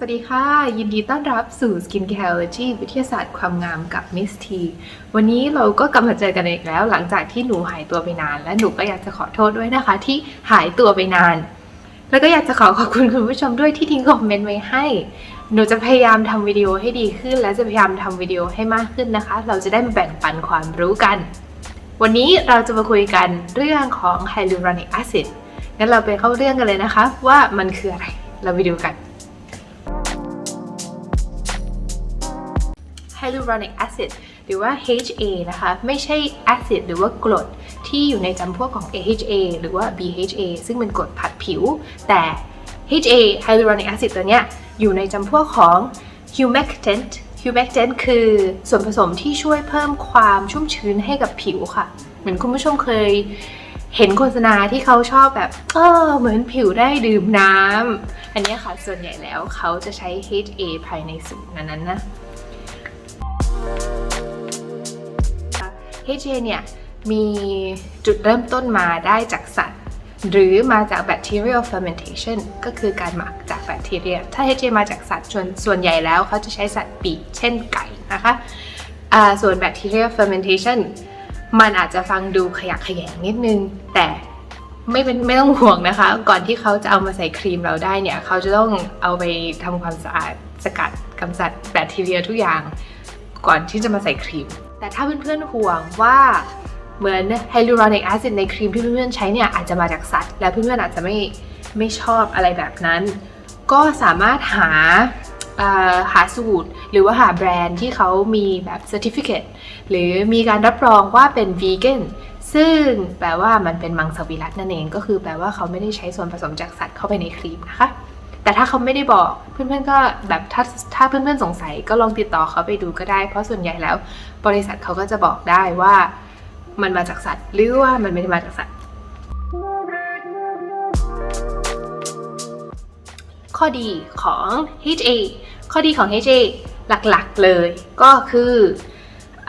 สวัสดีค่ะ ยินดีต้อนรับสู่ Skin Careology วิทยาศาสตร์ความงามกับ Miss T วันนี้เราก็กลับมาเจอกันอีกแล้ว หลังจากที่หนูหายตัวไปนาน และหนูก็อยากจะขอโทษด้วยนะคะ ที่หายตัวไปนาน แล้วก็อยากจะขอขอบคุณคุณผู้ชมด้วยที่ทิ้งคอมเมนต์ไว้ให้ หนูจะพยายามทำวิดีโอให้ดีขึ้น และจะพยายามทำวิดีโอให้มากขึ้นนะคะ เราจะได้มาแบ่งปันความรู้กัน วันนี้เราจะมาคุยกันเรื่องของ hyaluronic acid งั้นเราไปเข้าเรื่องกันเลยนะคะ ว่ามันคืออะไร เราไปดูกัน hyaluronic acid หรือว่า HA นะคะ ไม่ใช่ acid หรือว่ากรดที่อยู่ในจำพวกของ AHA หรือว่า BHA ซึ่งเป็นกรดผัดผิว แต่ HA hyaluronic acid ตัวเนี้ยอยู่ในจำพวกของ humectant humectant คือส่วนผสมที่ช่วยเพิ่มความชุ่มชื้นให้กับผิวค่ะ เหมือนคุณผู้ชมเคยเห็นโฆษณาที่เขาชอบแบบ เออ เหมือนผิวได้ดื่มน้ำ อันนี้ค่ะ ส่วนใหญ่แล้วเขาจะใช้ HA ภายในสูตรนั้นๆนะ HA เนี่ยมีจุดเริ่มต้นมาได้จากสัตว์ หรือมาจาก bacterial fermentation ก็คือการหมักจากแบคทีเรีย ถ้า HA มาจากสัตว์ส่วนส่วนใหญ่แล้วเขาจะใช้สัตว์ปีกเช่นไก่นะคะส่วน bacterial fermentation มันอาจจะฟังดูขยักขยงนิดนึง แต่ไม่เป็นไม่ต้องห่วงนะคะ ก่อนที่เขาจะเอามาใส่ครีมเราได้เนี่ย เขาจะต้องเอาไปทำความสะอาดสกัดกำจัดแบคทีเรียทุกอย่าง ก่อนที่จะมาใส่ครีม แต่ถ้าเพื่อนๆห่วงว่าเหมือนไฮลูรอนิกแอซิดในครีมที่เพื่อนๆใช้เนี่ยอาจจะมาจากสัตว์ และเพื่อนๆอาจจะไม่ไม่ชอบอะไรแบบนั้น ก็สามารถหาหาสูตร หรือว่าหาแบรนด์ที่เขามีแบบ certificate หรือมีการรับรองว่าเป็น vegan ซึ่งแปลว่ามันเป็นมังสวิรัตนั่นเอง ก็คือแปลว่าเขาไม่ได้ใช้ส่วนผสมจากสัตว์เข้าไปในครีมนะคะ แต่ถ้าเขาไม่ได้บอกเพื่อนๆก็แบบถ้าถ้าเพื่อนๆสงสัยก็ลองติดต่อเขาไปดูก็ได้ เพราะส่วนใหญ่แล้ว บริษัทเขาก็จะบอกได้ว่ามันมาจากสัตว์ หรือว่ามันไม่ได้มาจากสัตว์ ข้อดีของ HA ข้อดีของ HA หลักๆเลยก็คือ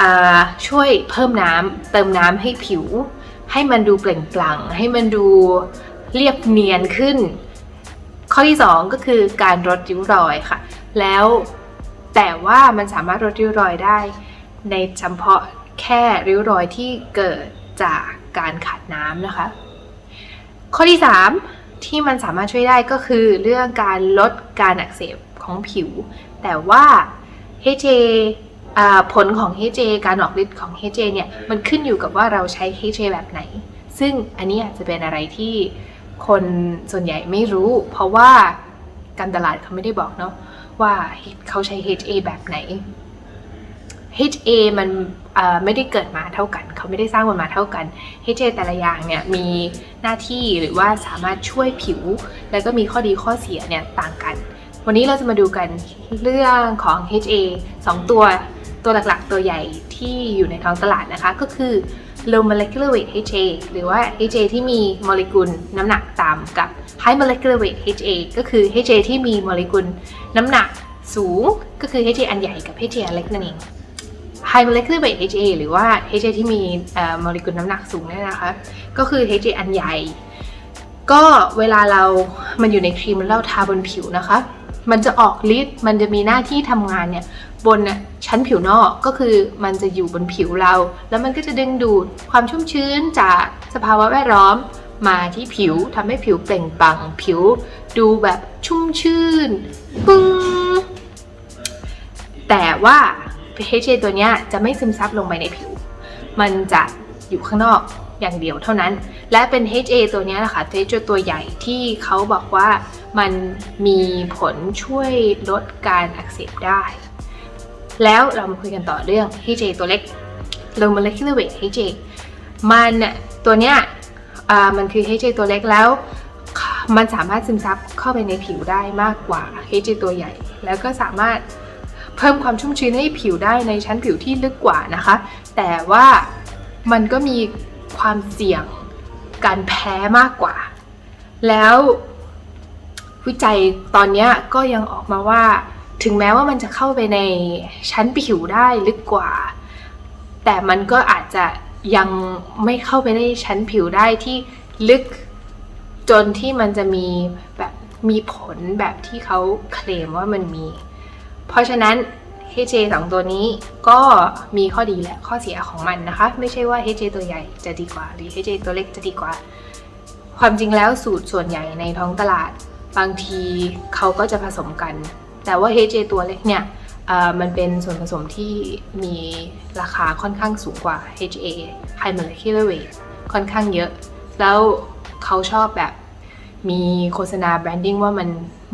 อาช่วยเพิ่มน้ำเติมน้ำให้ผิว ให้มันดูเปล่งปลั่ง ให้มันดูเรียบเนียนขึ้น ข้อที่ 2 ก็คือการลดริ้วรอยค่ะ แล้วแต่ว่ามันสามารถลดริ้วรอยได้ ในเฉพาะแค่ริ้วรอยที่เกิดจากการขาดน้ำนะคะ ข้อที่ 3 ที่มันสามารถช่วยได้ก็คือเรื่องการลดการอักเสบของผิว แต่ว่า HA อ่าผลของ HA การออกฤทธิ์ของ HA เนี่ย มันขึ้นอยู่กับว่าเราใช้ HA แบบไหน ซึ่งอันนี้อาจจะเป็นอะไรที่ คนส่วนใหญ่ไม่รู้ เพราะว่าการตลาดเขาไม่ได้บอกเนาะว่าเขาใช้ HA แบบไหน HA มันไม่ได้เกิดมาเท่ากัน เขาไม่ได้สร้างมันมาเท่ากัน HA แต่ละอย่างเนี่ยมีหน้าที่หรือว่าสามารถช่วยผิว แล้วก็มีข้อดีข้อเสียเนี่ยต่างกัน วันนี้เราจะมาดูกันเรื่องของ HA 2 ตัวตัวหลักๆ ตัวใหญ่ที่อยู่ในท้องตลาดนะคะก็คือ low molecular weight HA หรือว่า HA ที่มีโมเลกุลน้ำหนักต่ำกับ high molecular weight HA ก็คือ HA ที่มีโมเลกุลน้ำหนักสูง ก็คือ HA อันใหญ่กับ HA อันเล็กนั่นเอง high molecular weight HA หรือว่า HA ที่มีโมเลกุลน้ำหนักสูงเนี่ยนะคะ ก็คือ HA อันใหญ่ ก็เวลาเรามันอยู่ในครีมแล้วเราทาบนผิวนะคะ มันจะออกฤทธิ์มันจะมีหน้าที่ทำงานเนี่ยบนน่ะชั้นผิวนอกก็คือมันจะอยู่บนผิวเรา แล้วมันก็จะดึงดูดความชุ่มชื้นจากสภาวะแวดล้อมมาที่ผิวทำให้ผิวเปล่งปลั่งผิวดูแบบชุ่มชื่นปึ้งแต่ว่า HA ตัวเนี้ยจะไม่ซึมซับลงไปในผิว มันจะอยู่ข้างนอก อย่างเดียวเท่านั้น และเป็น HA ตัวเนี้ยนะคะ HA ตัวใหญ่ที่เขาบอกว่ามันมีผลช่วยลดการอักเสบได้ แล้วเรามาคุยกันต่อเรื่อง HA ตัวเล็ก low molecular weight HA มันน่ะตัวเนี้ยมันคือ HA ตัวเล็กแล้วมันสามารถซึมซับเข้าไปในผิวได้มากกว่า HA ตัวใหญ่ แล้วก็สามารถเพิ่มความชุ่มชื้นให้ผิวได้ในชั้นผิวที่ลึกกว่านะคะ แต่ว่ามันก็มี ความเสี่ยงการแพ้มากกว่า แล้ววิจัยตอนนี้ก็ยังออกมาว่า ถึงแม้ว่ามันจะเข้าไปในชั้นผิวได้ลึกกว่า แต่มันก็อาจจะยังไม่เข้าไปในชั้นผิวได้ที่ลึกจนที่มันจะมีแบบมีผลแบบที่เขาเคลมว่ามันมี เพราะฉะนั้น HJ สองตัวนี้ก็มีข้อดีและข้อเสียของมันนะคะ ไม่ใช่ว่า HJ ตัวใหญ่จะดีกว่า หรือ HJ ตัวเล็กจะดีกว่า ความจริงแล้วสูตรส่วนใหญ่ในท้องตลาด บางทีเขาก็จะผสมกัน แต่ว่า HJ ตัวเล็กเนี่ยมันเป็นส่วนผสมที่มีราคาค่อนข้างสูงกว่า HA High Molecular Weight ค่อนข้างเยอะ แล้วเขาชอบแบบมีโฆษณาแบรนดิ้งว่ามัน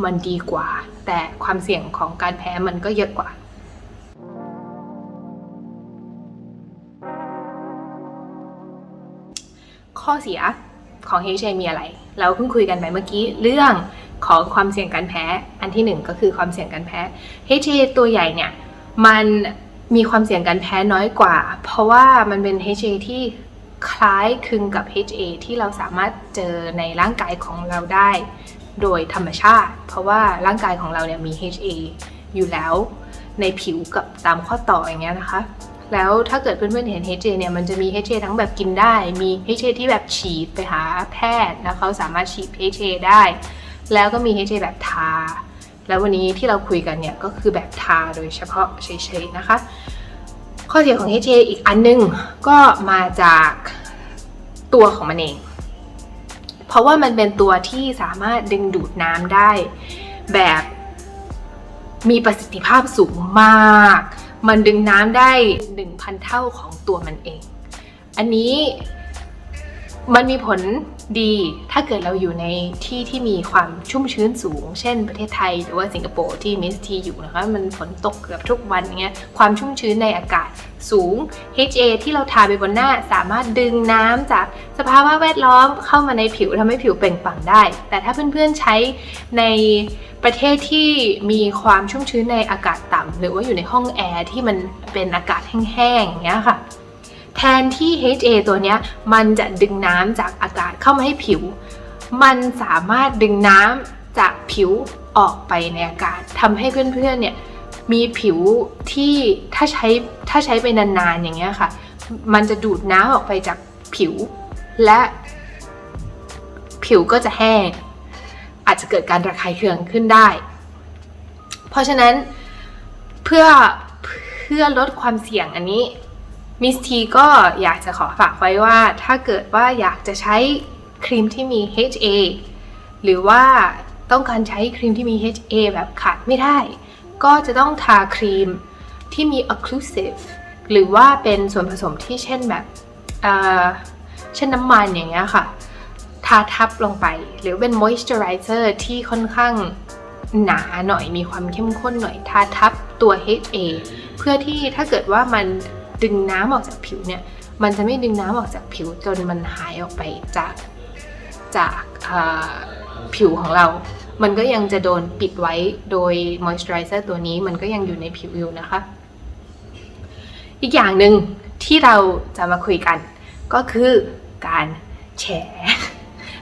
มันดีกว่า แต่ความเสี่ยงของการแพ้มันก็เยอะกว่า ข้อเสียของ HA มีอะไร เราเพิ่งคุยกันไปเมื่อกี้เรื่องของความเสี่ยงการแพ้ อันที่หนึ่งก็คือความเสี่ยงการแพ้ HA ตัวใหญ่เนี่ยมันมีความเสี่ยงการแพ้น้อยกว่า เพราะว่ามันเป็น HA ที่คล้ายคลึงกับ HA ที่เราสามารถเจอในร่างกายของเราได้ โดยธรรมชาติ เพราะว่าร่างกายของเราเนี่ยมี HA อยู่แล้วในผิวกับตามข้อต่ออย่างเงี้ยนะคะ แล้วถ้าเกิดเพื่อนๆเห็น HA เนี่ยมันจะมี HA ทั้งแบบกินได้ มี HA ที่แบบฉีดไปหาแพทย์แล้วเขาสามารถฉีด HA ได้ แล้วก็มี HA แบบทา แล้ววันนี้ที่เราคุยกันเนี่ยก็คือแบบทาโดยเฉพาะเฉยๆนะคะ ข้อเสียของ HA อีกอันหนึงก็มาจากตัวของมันเอง เพราะว่ามันเป็นตัวที่สามารถดึงดูดน้ำได้แบบมีประสิทธิภาพสูงมาก มันดึงน้ำได้ 1,000 เท่าของตัวมันเอง อันนี้มันมีผล ดีถ้าเกิดเราอยู่ในที่ที่มีความชุ่มชื้นสูง เช่นประเทศไทย หรือว่าสิงคโปร์ที่มิสทีอยู่นะคะมันฝนตกเกือบทุกวันอย่างเงี้ยความชุ่มชื้นในอากาศสูง HA ที่เราทาไปบนหน้าสามารถดึงน้ำจากสภาวะแวดล้อมเข้ามาในผิวทำให้ผิวเปล่งปลั่งได้ แต่ถ้าเพื่อนๆใช้ในประเทศที่มีความชุ่มชื้นในอากาศต่ำหรือว่าอยู่ในห้องแอร์ที่มันเป็นอากาศแห้งๆอย่างเงี้ยค่ะ แทนที่ HA ตัวเนี้ยมันจะดึงน้ำจากอากาศเข้ามาให้ผิว มันสามารถดึงน้ำจากผิวออกไปในอากาศทำให้เพื่อนๆเนี่ยมีผิวที่ถ้าใช้ถ้าใช้ไปนานๆอย่างเงี้ยค่ะ มันจะดูดน้ำออกไปจากผิว และผิวก็จะแห้ง อาจจะเกิดการระคายเคืองขึ้นได้ เพราะฉะนั้นเพื่อเพื่อลดความเสี่ยงอันนี้ มิสทีก็อยากจะขอฝากไว้ว่าถ้าเกิดว่าอยากจะใช้ครีมที่มี HA หรือว่าต้องการใช้ครีมที่มี HA แบบขาดไม่ได้ ก็จะต้องทาครีมที่มี occlusive หรือว่าเป็นส่วนผสมที่เช่นแบบเช่นน้ำมันอย่างเงี้ยค่ะ ทาทับลงไป หรือเป็น moisturizer ที่ค่อนข้างหนาหน่อยมีความเข้มข้นหน่อยทาทับตัว HA เพื่อที่ถ้าเกิดว่ามัน ดึงน้ำออกจากผิวเนี่ย มันจะไม่ดึงน้ำออกจากผิวจนมันหายออกไปจากจากผิวของเรา มันก็ยังจะโดนปิดไว้โดย moisturizer ตัวนี้มันก็ยังอยู่ในผิวอยู่นะคะ อีกอย่างหนึ่งที่เราจะมาคุยกัน ก็คือการแฉ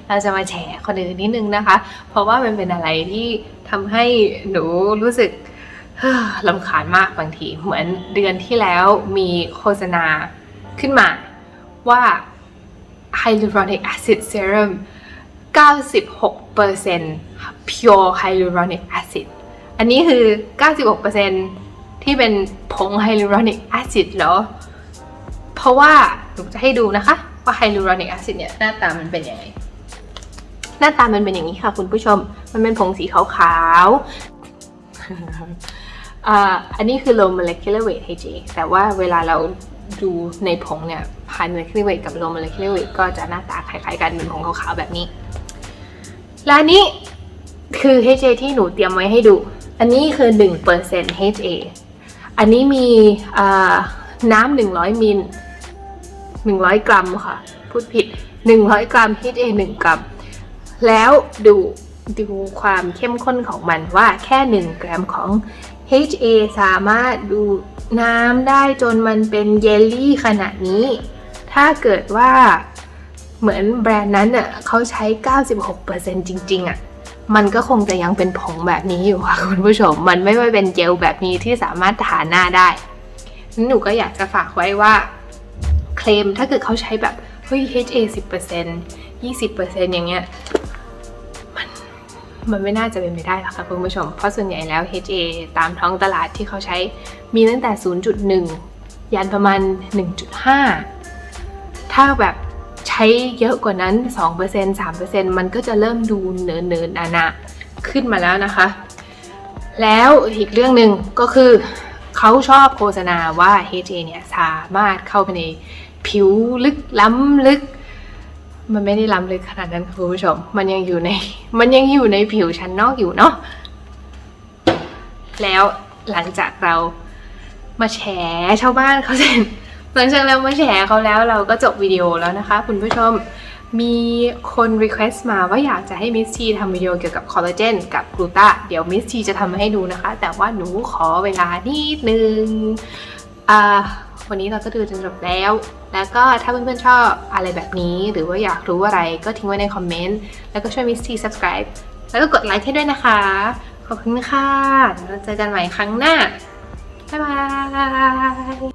เราจะมาแฉคนอื่นนิดนึงนะคะ เพราะว่ามันเป็นอะไรที่ทำให้หนูรู้สึก ลำคาญมากบางที เหมือนเดือนที่แล้วมีโฆษณาขึ้นมาว่า hyaluronic acid serum 96% pure hyaluronic acid อันนี้คือ 96%ที่เป็นผง hyaluronic acid เหรอ เพราะว่าหนูจะให้ดูนะคะ ว่า hyaluronic acid เนี่ย หน้าตามันเป็นยังไง หน้าตามันเป็นอย่างนี้ค่ะคุณผู้ชม มันเป็นผงสีขาวๆ อันนี้คือ low molecular weight HA แต่ว่าเวลาเราดูในผงเนี่ย high molecular weight กับ low molecular weight ก็จะหน้าตาคล้ายๆกันเป็นผงขาวๆแบบนี้ และนี้คือ HA ที่หนูเตรียมไว้ให้ดู อันนี้คือ 1% HA อันนี้มีน้ำ100 มิล 100 กรัมค่ะ พูดผิด 100 กรัม HA 1กรัม แล้วดูดูความเข้มข้นของมันว่าแค่ 1 กรัมของ HA สามารถดูน้ำได้จนมันเป็นเยลลี่ขนาดนี้ ถ้าเกิดว่าเหมือนแบรนด์นั้นอะเขาใช้ 96%จริงๆอะมันก็คงจะยังเป็นผงแบบนี้อยู่ค่ะคุณผู้ชม มันไม่ได้เป็นเจลแบบนี้ที่สามารถทาหน้าได้งั้นหนูก็อยากจะฝากไว้ว่าเคลมถ้าเกิดเขาใช้แบบเฮ้ย HA 10% 20%อย่างเงี้ย มันไม่น่าจะเป็นไปได้หรอกค่ะคุณผู้ชม เพราะส่วนใหญ่แล้ว HA ตามท้องตลาดที่เขาใช้มีตั้งแต่ 0.1 ยันประมาณ 1.5 ถ้าแบบใช้เยอะกว่านั้น 2% 3%มันก็จะเริ่มดูเนินเนินๆนาขึ้นมาแล้วนะคะ แล้วอีกเรื่องหนึ่งก็คือเขาชอบโฆษณาว่า HA เนี่ยสามารถเข้าไปในผิวลึกล้ำลึก มันไม่ได้ล้ำลึกขนาดนั้นคุณผู้ชม มันยังอยู่ใน มันยังอยู่ในผิวชั้นนอกอยู่เนาะ แล้วหลังจากเรามาแฉชาวบ้านเขาเสร็จหลังจากเรามาแฉเขาแล้วเราก็จบวิดีโอแล้วนะคะ คุณผู้ชม มีคน request มาว่าอยากจะให้มิสทีทำวิดีโอเกี่ยวกับคอลลาเจนกับกลูตาเดี๋ยวมิสทีจะทำให้ดูนะคะ แต่ว่าหนูขอเวลานิดนึง อ่าวันนี้เราก็ดูจนจบแล้ว แล้วก็ถ้าเพื่อนๆชอบอะไรแบบนี้ หรือว่าอยากรู้อะไรก็ทิ้งไว้ในคอมเมนต์ แล้วก็ช่วยมิสที subscribe แล้วก็กดไลค์ให้ด้วยนะคะ ขอบคุณค่ะเดี๋ยวเราเจอกันใหม่ครั้งหน้า บ๊ายบาย